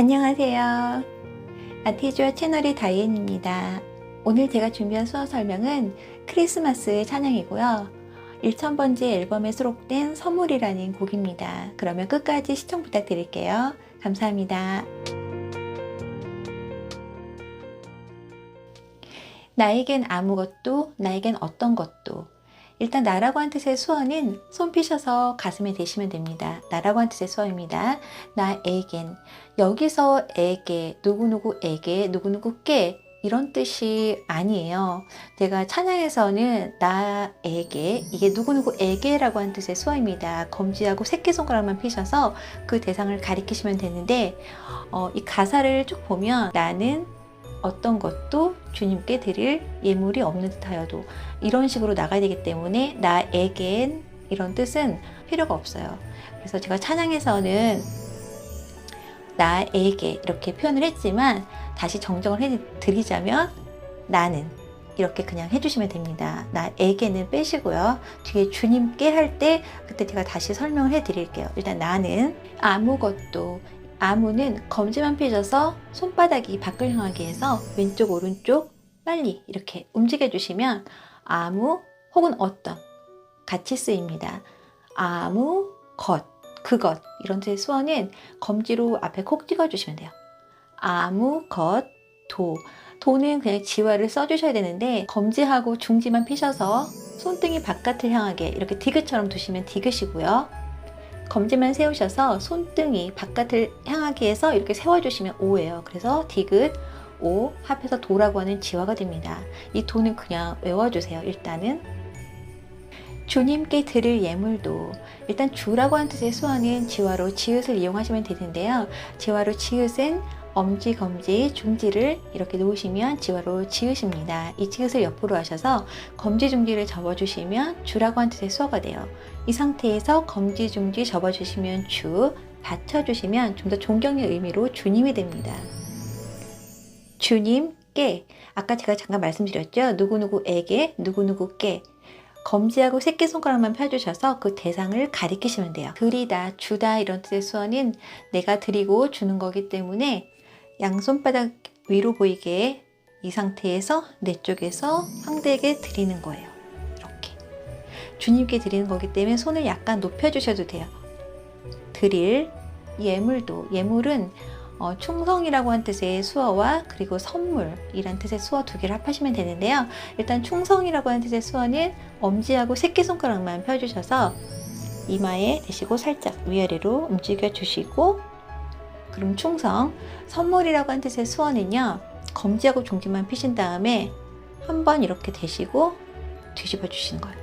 안녕하세요. 아티주아 채널의 다이앤입니다. 오늘 제가 준비한 수어 설명은 크리스마스의 찬양이고요. 1000번째 앨범에 수록된 선물이라는 곡입니다. 그러면 끝까지 시청 부탁드릴게요. 감사합니다. 나에겐 아무것도, 나에겐 어떤 것도. 일단 나라고 한 뜻의 수어는 손 피셔서 가슴에 대시면 됩니다. 나라고 한 뜻의 수어입니다. 나에겐. 여기서 에게, 누구누구에게, 누구누구께 이런 뜻이 아니에요. 제가 찬양에서는 나에게, 이게 누구누구에게라고 한 뜻의 수어입니다. 검지하고 새끼손가락만 피셔서 그 대상을 가리키시면 되는데, 어, 이 가사를 쭉 보면 나는 어떤 것도 주님께 드릴 예물이 없는 듯하여도 이런 식으로 나가야 되기 때문에 나에겐 이런 뜻은 필요가 없어요. 그래서 제가 찬양에서는 나에게 이렇게 표현을 했지만 다시 정정을 해드리자면 나는 이렇게 그냥 해주시면 됩니다. 나에게는 빼시고요. 뒤에 주님께 할 때 그때 제가 다시 설명을 해드릴게요. 일단 나는 아무것도 아무는 검지만 펴져서 손바닥이 밖을 향하게 해서 왼쪽 오른쪽 빨리 이렇게 움직여 주시면 아무 혹은 어떤 같이 쓰입니다. 아무 것 그것 이런 뜻의 수어는 검지로 앞에 콕 찍어 주시면 돼요. 아무 것 도. 도는 그냥 지화를 써주셔야 되는데 검지하고 중지만 피셔서 손등이 바깥을 향하게 이렇게 디귿처럼 두시면 디귿이고요. 검지만 세우셔서 손등이 바깥을 향하게 해서 이렇게 세워주시면 오예요. 그래서 디귿, 오 합해서 도라고 하는 지화가 됩니다. 이 도는 그냥 외워주세요. 일단은 주님께 드릴 예물도 일단 주라고 하는 뜻의 수어는 지화로 지읒을 이용하시면 되는데요. 지화로 지읒은 엄지, 검지, 중지를 이렇게 놓으시면 지화로 지읒입니다. 이 지읒을 옆으로 하셔서 검지, 중지를 접어주시면 주라고 하는 뜻의 수어가 돼요. 이 상태에서 검지, 중지 접어주시면 주, 받쳐주시면 좀 더 존경의 의미로 주님이 됩니다. 주님께 아까 제가 잠깐 말씀드렸죠. 누구누구에게, 누구누구께 검지하고 새끼손가락만 펴주셔서 그 대상을 가리키시면 돼요. 드리다, 주다 이런 뜻의 수어는 내가 드리고 주는 거기 때문에 양손바닥 위로 보이게 이 상태에서 내 쪽에서 상대에게 드리는 거예요. 주님께 드리는 거기 때문에 손을 약간 높여주셔도 돼요. 드릴 예물도, 예물은 어, 충성이라고 한 뜻의 수어와 그리고 선물이란 뜻의 수어 두 개를 합하시면 되는데요. 일단 충성이라고 하는 뜻의 수어는 엄지하고 새끼손가락만 펴주셔서 이마에 대시고 살짝 위아래로 움직여 주시고 그럼 충성 선물이라고 하는 뜻의 수어는요. 검지하고 중지만 피신 다음에 한번 이렇게 대시고 뒤집어 주시는 거예요.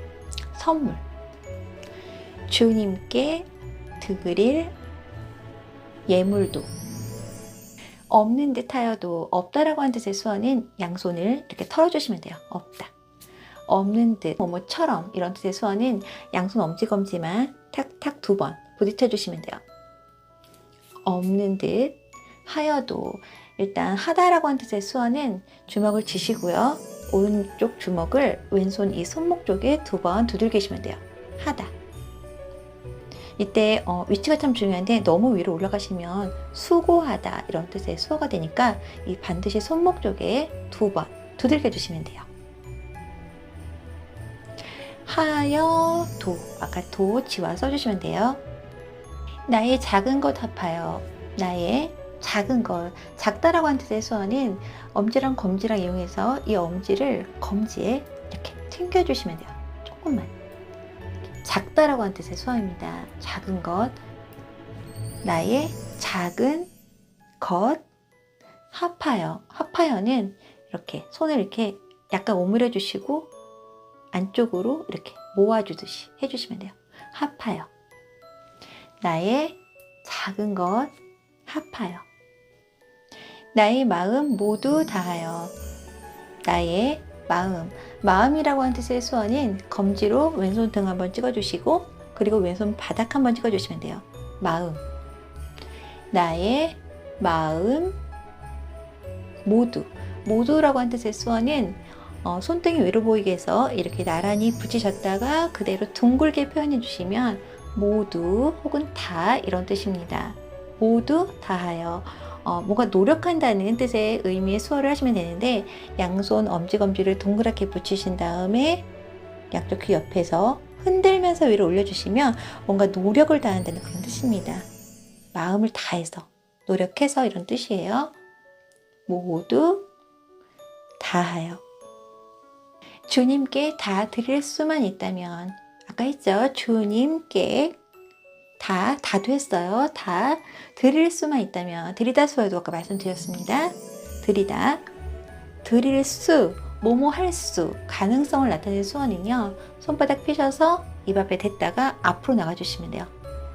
선물 주님께 드릴 예물도 없는 듯 하여도 없다라고 하는 뜻의 수어는 양손을 이렇게 털어주시면 돼요. 없다. 없는 듯, 뭐뭐처럼 이런 뜻의 수어는 양손 엄지검지만 탁탁 두 번 부딪혀 주시면 돼요. 없는 듯 하여도 일단 하다라고 하는 뜻의 수어는 주먹을 쥐시고요. 오른쪽 주먹을 왼손 이 손목 쪽에 두 번 두들기시면 돼요. 하다. 이때 어, 위치가 참 중요한데 너무 위로 올라가시면 수고하다 이런 뜻의 수어가 되니까 이 반드시 손목 쪽에 두 번 두들겨 주시면 돼요. 하여 도 아까 도 지와 써주시면 돼요. 나의 작은 것 합하여 나의 작은 것 작다라고 뜻의 수어는 엄지랑 검지랑 이용해서 이 엄지를 검지에 이렇게 튕겨주시면 돼요. 조금만. 작다라고 하는 뜻의 수어입니다. 작은 것. 나의 작은 것. 합하여. 합하여는 이렇게 손을 이렇게 약간 오므려 주시고 안쪽으로 이렇게 모아주듯이 해주시면 돼요. 합하여. 나의 작은 것 합하여. 나의 마음 모두 다하여. 나의 마음. 마음이라고 하는 뜻의 수어는 검지로 왼손 등 한번 찍어주시고 그리고 왼손 바닥 한번 찍어주시면 돼요. 마음. 나의 마음 모두. 모두라고 하는 뜻의 수어는 어, 손등이 위로 보이게 해서 이렇게 나란히 붙이셨다가 그대로 둥글게 표현해 주시면 모두 혹은 다 이런 뜻입니다. 모두 다하여 어, 뭔가 노력한다는 뜻의 의미의 수어를 하시면 되는데 양손 엄지검지를 동그랗게 붙이신 다음에 양쪽 귀 옆에서 흔들면서 위로 올려주시면 뭔가 노력을 다한다는 그런 뜻입니다. 마음을 다해서 노력해서 이런 뜻이에요. 모두 다하여 주님께 다 드릴 수만 있다면 아까 했죠. 주님께 다, 다도 했어요. 다 드릴 수만 있다면 드리다 수에도 아까 말씀드렸습니다. 드리다 드릴 수 뭐뭐 할 수 가능성을 나타내는 수어는요. 손바닥 펴셔서 입 앞에 댔다가 앞으로 나가주시면 돼요.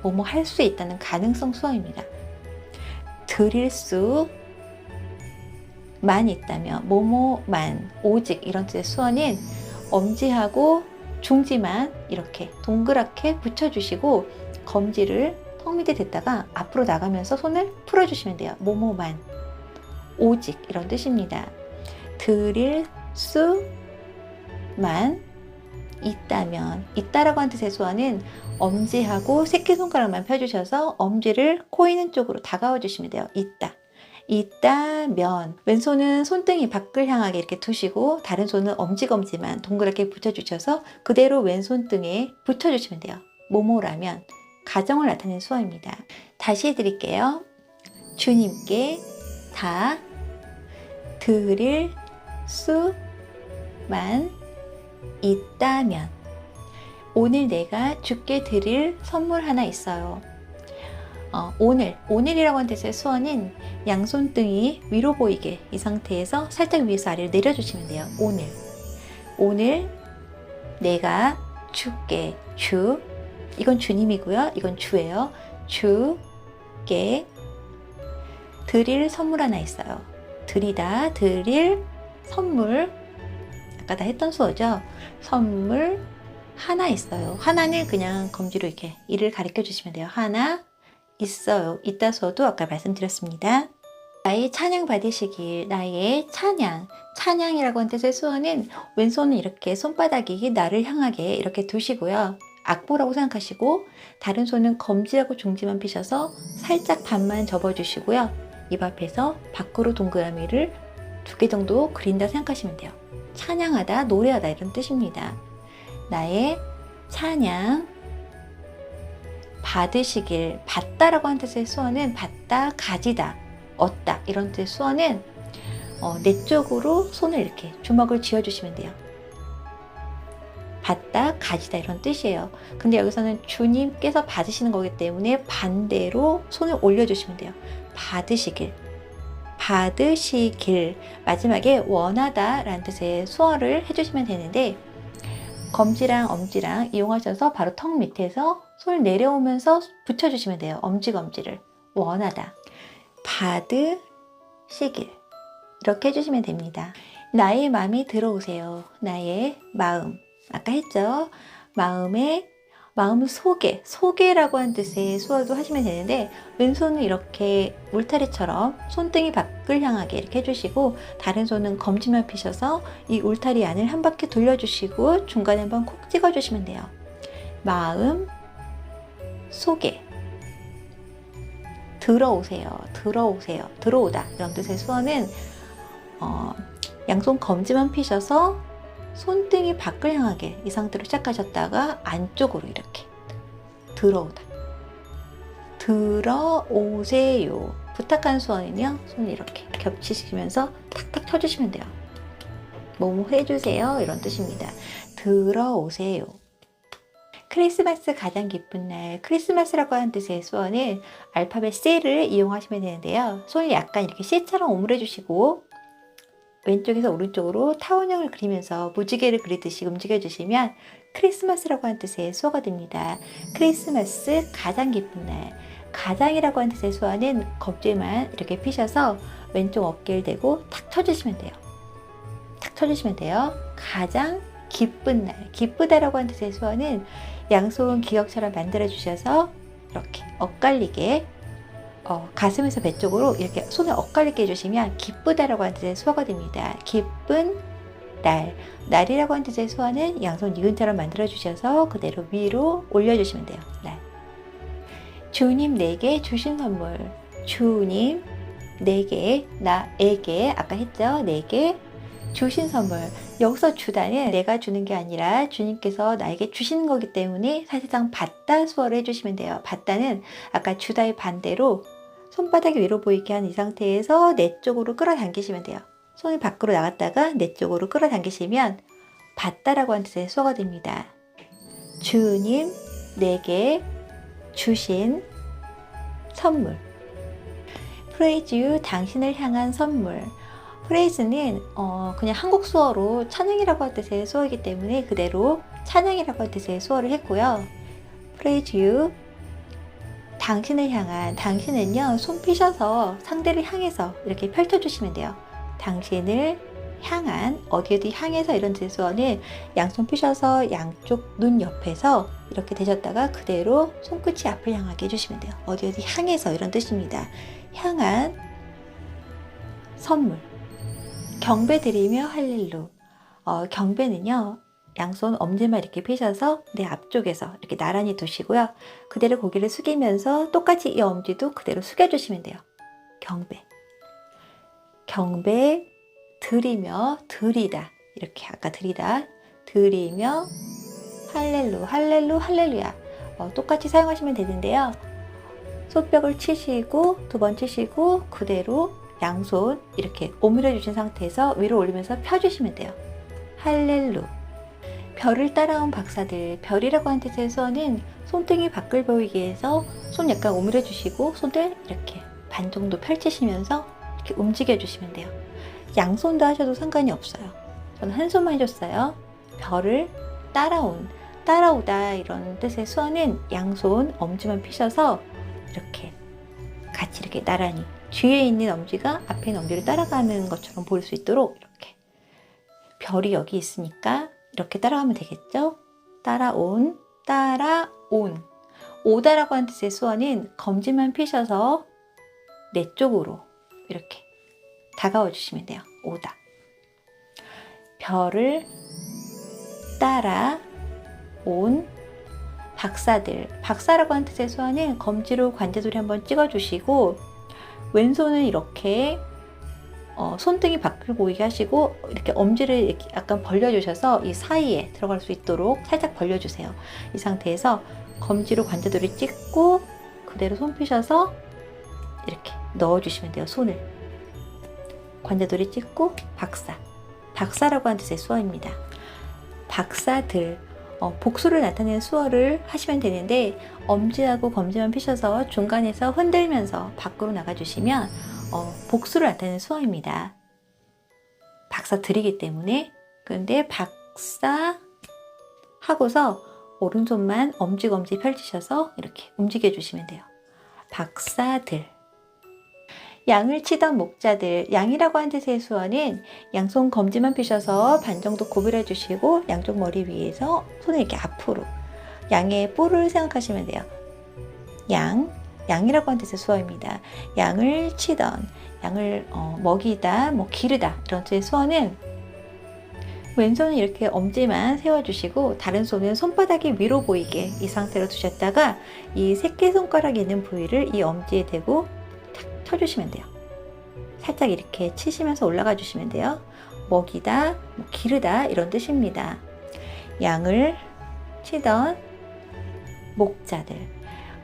뭐뭐 할 수 있다는 가능성 수어입니다. 드릴 수 만 있다면 뭐뭐만 오직 이런 뜻의 수어는 엄지하고 중지만 이렇게 동그랗게 붙여주시고 검지를 턱 밑에 댔다가 앞으로 나가면서 손을 풀어주시면 돼요. 뭐뭐만 오직 이런 뜻입니다. 드릴 수만 있다면 있다라고 하는 뜻의 수어는 엄지하고 새끼손가락만 펴주셔서 엄지를 코 있는 쪽으로 다가와 주시면 돼요. 있다. 있다면 왼손은 손등이 밖을 향하게 이렇게 두시고 다른 손은 엄지검지만 동그랗게 붙여주셔서 그대로 왼손등에 붙여주시면 돼요. 모모라면 가정을 나타내는 수어입니다. 다시 해드릴게요. 주님께 다 드릴 수만 있다면 오늘 내가 주께 드릴 선물 하나 있어요. 어, 오늘, 오늘이라고 하는 뜻의 수어는 양손등이 위로 보이게 이 상태에서 살짝 위에서 아래로 내려주시면 돼요. 오늘. 오늘 내가 주께, 주. 이건 주님이고요. 이건 주예요. 주께 드릴 선물 하나 있어요. 드리다, 드릴 선물. 아까 다 했던 수어죠. 선물 하나 있어요. 하나는 그냥 검지로 이렇게 이를 가리켜 주시면 돼요. 하나 있어요. 있다서도 아까 말씀드렸습니다. 나의 찬양 받으시길, 나의 찬양. 찬양이라고 하는 뜻의 수어는 왼손은 이렇게 손바닥이 나를 향하게 이렇게 두시고요. 악보라고 생각하시고 다른 손은 검지하고 중지만 피셔서 살짝 반만 접어주시고요. 입 앞에서 밖으로 동그라미를 두 개 정도 그린다 생각하시면 돼요. 찬양하다, 노래하다 이런 뜻입니다. 나의 찬양 받으시길 받다라고 하는 뜻의 수어는 받다, 가지다, 얻다 이런 뜻의 수어는 어, 내 쪽으로 손을 이렇게 주먹을 쥐어주시면 돼요. 받다, 가지다 이런 뜻이에요. 근데 여기서는 주님께서 받으시는 거기 때문에 반대로 손을 올려주시면 돼요. 받으시길. 받으시길. 마지막에 원하다 라는 뜻의 수어를 해주시면 되는데, 검지랑 엄지랑 이용하셔서 바로 턱 밑에서 손을 내려오면서 붙여주시면 돼요. 엄지 검지를. 원하다. 받으시길. 이렇게 해주시면 됩니다. 나의 마음이 들어오세요. 나의 마음. 아까 했죠? 마음의 마음 속에, 속에라고 하는 뜻의 수어도 하시면 되는데, 왼손은 이렇게 울타리처럼 손등이 밖을 향하게 이렇게 해주시고, 다른 손은 검지만 피셔서 이 울타리 안을 한 바퀴 돌려주시고, 중간에 한번 콕 찍어주시면 돼요. 마음 속에. 들어오세요. 들어오세요. 들어오다. 이런 뜻의 수어는, 어, 양손 검지만 피셔서 손등이 밖을 향하게 이 상태로 시작하셨다가 안쪽으로 이렇게 들어오다. 들어오세요. 부탁한 수원은요, 손을 이렇게 겹치시면서 탁탁 쳐주시면 돼요. 뭐뭐 해주세요. 이런 뜻입니다. 들어오세요. 크리스마스 가장 기쁜 날, 크리스마스라고 하는 뜻의 수원은 알파벳 C를 이용하시면 되는데요. 손을 약간 이렇게 C처럼 오므려 주시고, 왼쪽에서 오른쪽으로 타원형을 그리면서 무지개를 그리듯이 움직여주시면 크리스마스라고 하는 뜻의 수어가 됩니다. 크리스마스 가장 기쁜 날. 가장이라고 하는 뜻의 수어는 겁줄만 이렇게 피셔서 왼쪽 어깨를 대고 탁 쳐주시면 돼요. 탁 쳐주시면 돼요. 가장 기쁜 날. 기쁘다라고 하는 뜻의 수어는 양손 기억처럼 만들어 주셔서 이렇게 엇갈리게 어, 가슴에서 배 쪽으로 이렇게 손을 엇갈리게 해주시면 기쁘다라고 하는 뜻의 수어가 됩니다. 기쁜 날. 날이라고 하는 뜻의 수어는 양손 니은처럼 만들어 주셔서 그대로 위로 올려주시면 돼요. 날. 주님 내게 주신 선물. 주님 내게, 나에게, 아까 했죠? 내게 주신 선물. 여기서 주다는 내가 주는 게 아니라 주님께서 나에게 주시는 거기 때문에 사실상 받다 수어를 해주시면 돼요. 받다는 아까 주다의 반대로 손바닥이 위로 보이게 한 이 상태에서 내 쪽으로 끌어당기시면 돼요. 손이 밖으로 나갔다가 내 쪽으로 끌어당기시면 받다라고 하는 뜻의 수어가 됩니다. 주님 내게 주신 선물. praise you 당신을 향한 선물. 프레이즈는 어, 그냥 한국 수어로 찬양이라고 할 뜻의 수어이기 때문에 그대로 찬양이라고 할 뜻의 수어를 했고요. praise you 당신을 향한 당신은요 손 펴셔서 상대를 향해서 이렇게 펼쳐주시면 돼요. 당신을 향한 어디 어디 향해서 이런 뜻의 수어는 양손 펴셔서 양쪽 눈 옆에서 이렇게 대셨다가 그대로 손끝이 앞을 향하게 해주시면 돼요. 어디 어디 향해서 이런 뜻입니다. 향한 선물. 경배 드리며 할렐루. 어, 경배는요, 양손 엄지만 이렇게 펴셔서 내 앞쪽에서 이렇게 나란히 두시고요. 그대로 고개를 숙이면서 똑같이 이 엄지도 그대로 숙여주시면 돼요. 경배. 경배 드리며 드리다. 이렇게 아까 드리다. 드리며 할렐루, 할렐루, 할렐루야. 어, 똑같이 사용하시면 되는데요. 손뼉을 치시고 두 번 치시고 그대로 양손 이렇게 오므려 주신 상태에서 위로 올리면서 펴주시면 돼요. 할렐루. 별을 따라온 박사들, 별이라고 하는 수어는 손등이 밖을 보이게 해서 손 약간 오므려 주시고 손을 이렇게 반 정도 펼치시면서 이렇게 움직여 주시면 돼요. 양손도 하셔도 상관이 없어요. 저는 한 손만 해줬어요. 별을 따라온, 따라오다 이런 뜻의 수어는 양손 엄지만 피셔서 이렇게 같이 이렇게 나란히 뒤에 있는 엄지가 앞에 있는 엄지를 따라가는 것처럼 보일 수 있도록 이렇게 별이 여기 있으니까 이렇게 따라가면 되겠죠? 따라온, 따라온. 오다라고 하는 뜻의 수어는 검지만 피셔서 내 쪽으로 이렇게 다가와 주시면 돼요. 오다. 별을 따라 온 박사들. 박사라고 하는 뜻의 수어는 검지로 관자놀이 한번 찍어주시고 왼손은 이렇게 어, 손등이 밖을 보이게 하시고 이렇게 엄지를 이렇게 약간 벌려주셔서 이 사이에 들어갈 수 있도록 살짝 벌려주세요. 이 상태에서 검지로 관자돌이 찍고 그대로 손 펴셔서 이렇게 넣어주시면 돼요. 손을 관자돌이 찍고 박사 박사라고 하는 뜻의 수어입니다. 박사들 어, 복수를 나타내는 수어를 하시면 되는데 엄지하고 검지만 피셔서 중간에서 흔들면서 밖으로 나가주시면 어, 복수를 나타내는 수어입니다. 박사 드리기 때문에 그런데 박사 하고서 오른손만 엄지검지 펼치셔서 이렇게 움직여 주시면 돼요. 박사들 양을 치던 목자들, 양이라고 하는 뜻의 수어는 양손 검지만 펴셔서 반 정도 구부려 주시고 양쪽 머리 위에서 손을 이렇게 앞으로 양의 뿔을 생각하시면 돼요. 양, 양이라고 하는 뜻의 수어입니다. 양을 치던, 양을 어, 먹이다, 뭐 기르다 이런 뜻의 수어는 왼손은 이렇게 엄지만 세워주시고 다른 손은 손바닥이 위로 보이게 이 상태로 두셨다가 이 새끼손가락이 있는 부위를 이 엄지에 대고 탁 쳐주시면 돼요. 살짝 이렇게 치시면서 올라가 주시면 돼요. 먹이다, 뭐 기르다 이런 뜻입니다. 양을 치던 목자들.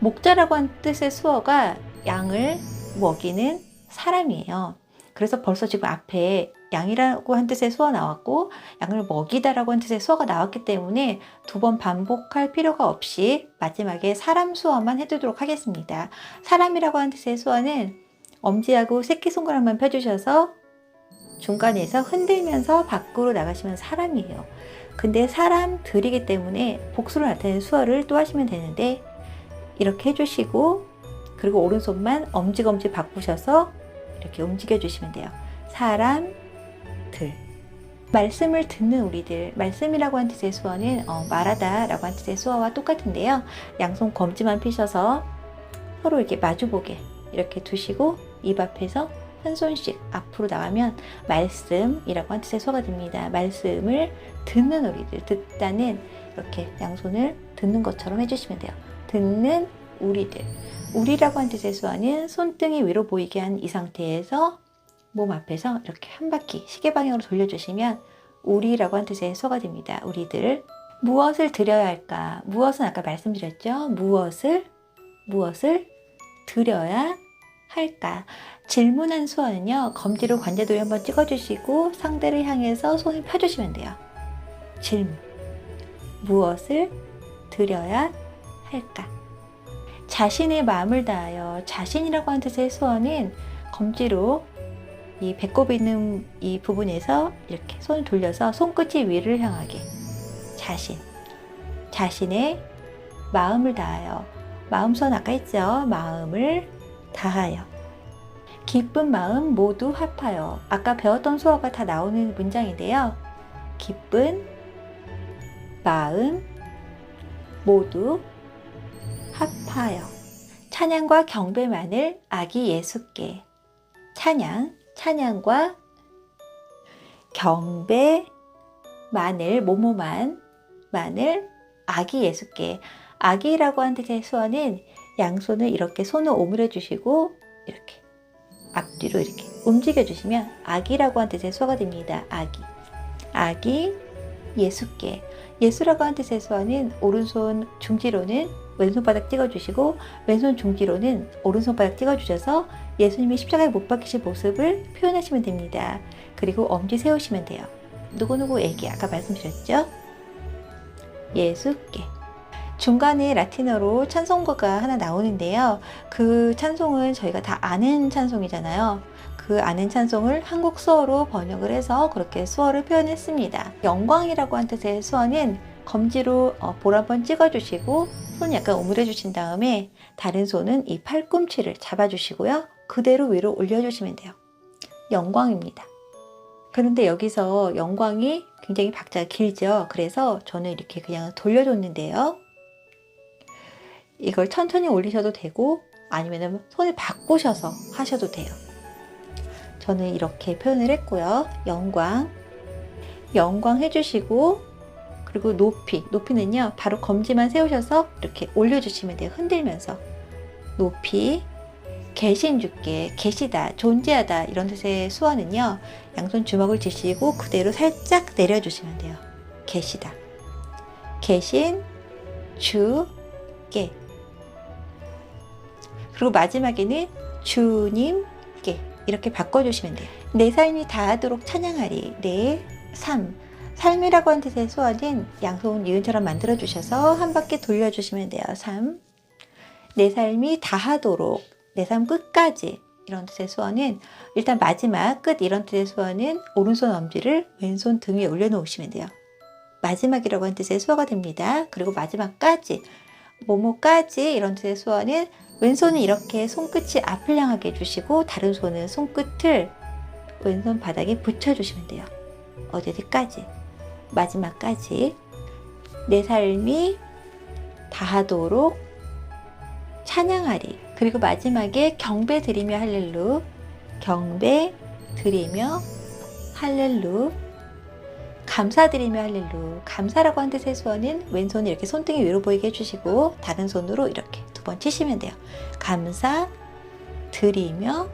목자라고 한 뜻의 수어가 양을 먹이는 사람이에요. 그래서 벌써 지금 앞에 양이라고 한 뜻의 수어 나왔고 양을 먹이다라고 한 뜻의 수어가 나왔기 때문에 두 번 반복할 필요가 없이 마지막에 사람 수어만 해두도록 하겠습니다. 사람이라고 한 뜻의 수어는 엄지하고 새끼손가락만 펴주셔서 중간에서 흔들면서 밖으로 나가시면 사람이에요. 근데 사람들이기 때문에 복수를 나타내는 수어를 또 하시면 되는데 이렇게 해주시고 그리고 오른손만 엄지검지 바꾸셔서 이렇게 움직여 주시면 돼요. 사람들. 말씀을 듣는 우리들. 말씀이라고 한 뜻의 수어는 어, 말하다 라고 한 뜻의 수어와 똑같은데요. 양손 검지만 펴셔서 서로 이렇게 마주보게 이렇게 두시고 입 앞에서 한 손씩 앞으로 나가면 말씀이라고 한 뜻의 수어가 됩니다. 말씀을 듣는 우리들. 듣다는 이렇게 양손을 듣는 것처럼 해주시면 돼요. 듣는 우리들. 우리라고 한 뜻의 수어는 손등이 위로 보이게 한 이 상태에서 몸 앞에서 이렇게 한 바퀴 시계 방향으로 돌려주시면 우리라고 한 뜻의 수어가 됩니다. 우리들 무엇을 드려야 할까? 무엇은 아까 말씀드렸죠. 무엇을 무엇을 드려야 할까? 질문한 수어는요. 검지로 관자돌이 한번 찍어주시고 상대를 향해서 손을 펴주시면 돼요. 질문 무엇을 드려야 할까? 자신의 마음을 다하여 자신이라고 하는 뜻의 수어는 검지로 이 배꼽 있는 이 부분에서 이렇게 손을 돌려서 손끝이 위를 향하게 자신 자신의 마음을 다하여 마음선 아까 했죠 마음을 다하여. 기쁜 마음 모두 합하여 아까 배웠던 수어가 다 나오는 문장인데요. 기쁜 마음 모두 합하여. 찬양과 경배만을 아기 예수께. 찬양 찬양과 경배 만을 모모만 만을 아기 예수께. 아기라고 한 뜻의 수어는 양손을 이렇게 손을 오므려 주시고 이렇게 앞뒤로 이렇게 움직여 주시면 아기라고 한 뜻의 수어가 됩니다. 아기 아기 예수께 예수라고 한 뜻의 수어는 오른손 중지로는 왼손바닥 찍어주시고 왼손 중지로는 오른손바닥 찍어주셔서 예수님이 십자가에 못 박히신 모습을 표현하시면 됩니다. 그리고 엄지 세우시면 돼요. 누구누구에게 아까 말씀드렸죠? 예수께 중간에 라틴어로 찬송가가 하나 나오는데요. 그 찬송은 저희가 다 아는 찬송이잖아요. 그 아는 찬송을 한국 수어로 번역을 해서 그렇게 수어를 표현했습니다. 영광이라고 한 뜻의 수어는 검지로 어, 볼 한번 찍어주시고 손 약간 오므려 주신 다음에 다른 손은 이 팔꿈치를 잡아주시고요. 그대로 위로 올려주시면 돼요. 영광입니다. 그런데 여기서 영광이 굉장히 박자가 길죠. 그래서 저는 이렇게 그냥 돌려줬는데요. 이걸 천천히 올리셔도 되고 아니면 손을 바꾸셔서 하셔도 돼요. 저는 이렇게 표현을 했고요. 영광, 영광 해주시고 그리고 높이, 높이는요 바로 검지만 세우셔서 이렇게 올려주시면 돼요. 흔들면서 높이, 계신 주께, 계시다, 존재하다 이런 뜻의 수어는요 양손 주먹을 쥐시고 그대로 살짝 내려주시면 돼요. 계시다, 계신 주께 그리고 마지막에는 주님께 이렇게 바꿔주시면 돼요. 내 삶이 다하도록 찬양하리. 내 삶. 삶이라고 한 뜻의 수어는 양손 니은처럼 만들어 주셔서 한 바퀴 돌려주시면 돼요. 삶. 내 삶이 다하도록. 내 삶 끝까지. 이런 뜻의 수어는 일단 마지막 끝 이런 뜻의 수어는 오른손 엄지를 왼손 등 위에 올려놓으시면 돼요. 마지막이라고 한 뜻의 수어가 됩니다. 그리고 마지막까지 모모까지 이런 뜻의 수어는 왼손은 이렇게 손끝이 앞을 향하게 해주시고 다른 손은 손끝을 왼손 바닥에 붙여주시면 돼요. 어디까지? 마지막까지. 내 삶이 다하도록 찬양하리. 그리고 마지막에 경배 드리며 할렐루. 경배 드리며 할렐루. 감사드리며 할렐루. 감사라고 한 뜻의 수어는 왼손을 이렇게 손등이 위로 보이게 해주시고 다른 손으로 이렇게. 두 번 치시면 돼요. 감사 드리며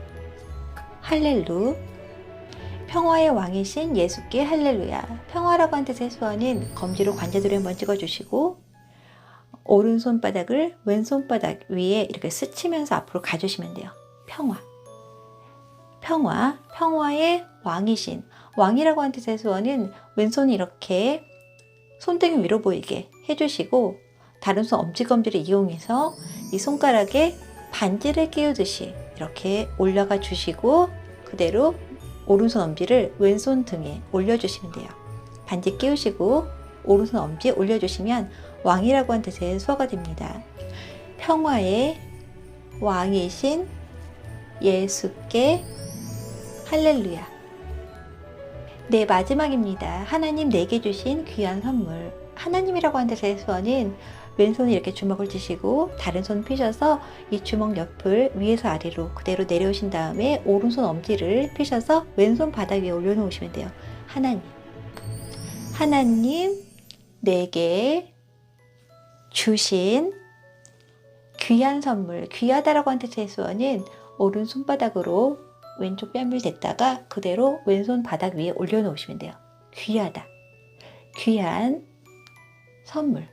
할렐루. 평화의 왕이신 예수께 할렐루야. 평화라고 한 뜻의 수어는 검지로 관자들을 한번 찍어주시고 오른손바닥을 왼손바닥 위에 이렇게 스치면서 앞으로 가주시면 돼요. 평화. 평화. 평화의 왕이신 왕이라고 한 뜻의 수어는 왼손이 이렇게 손등이 위로 보이게 해주시고 다른 손 엄지검지를 이용해서 이 손가락에 반지를 끼우듯이 이렇게 올라가 주시고 그대로 오른손 엄지를 왼손 등에 올려주시면 돼요. 반지 끼우시고 오른손 엄지에 올려주시면 왕이라고 한 뜻의 수어가 됩니다. 평화의 왕이신 예수께 할렐루야. 네, 마지막입니다. 하나님 내게 주신 귀한 선물. 하나님이라고 하는 뜻의 수어는 왼손에 이렇게 주먹을 쥐시고 다른 손 펴셔서 이 주먹 옆을 위에서 아래로 그대로 내려오신 다음에 오른손 엄지를 펴셔서 왼손 바닥 위에 올려놓으시면 돼요. 하나님, 하나님 내게 주신 귀한 선물, 귀하다라고 한 뜻의 수어는 오른 손바닥으로 왼쪽 뺨을 댔다가 그대로 왼손 바닥 위에 올려놓으시면 돼요. 귀하다. 귀한 선물.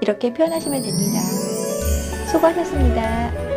이렇게 표현하시면 됩니다. 수고하셨습니다.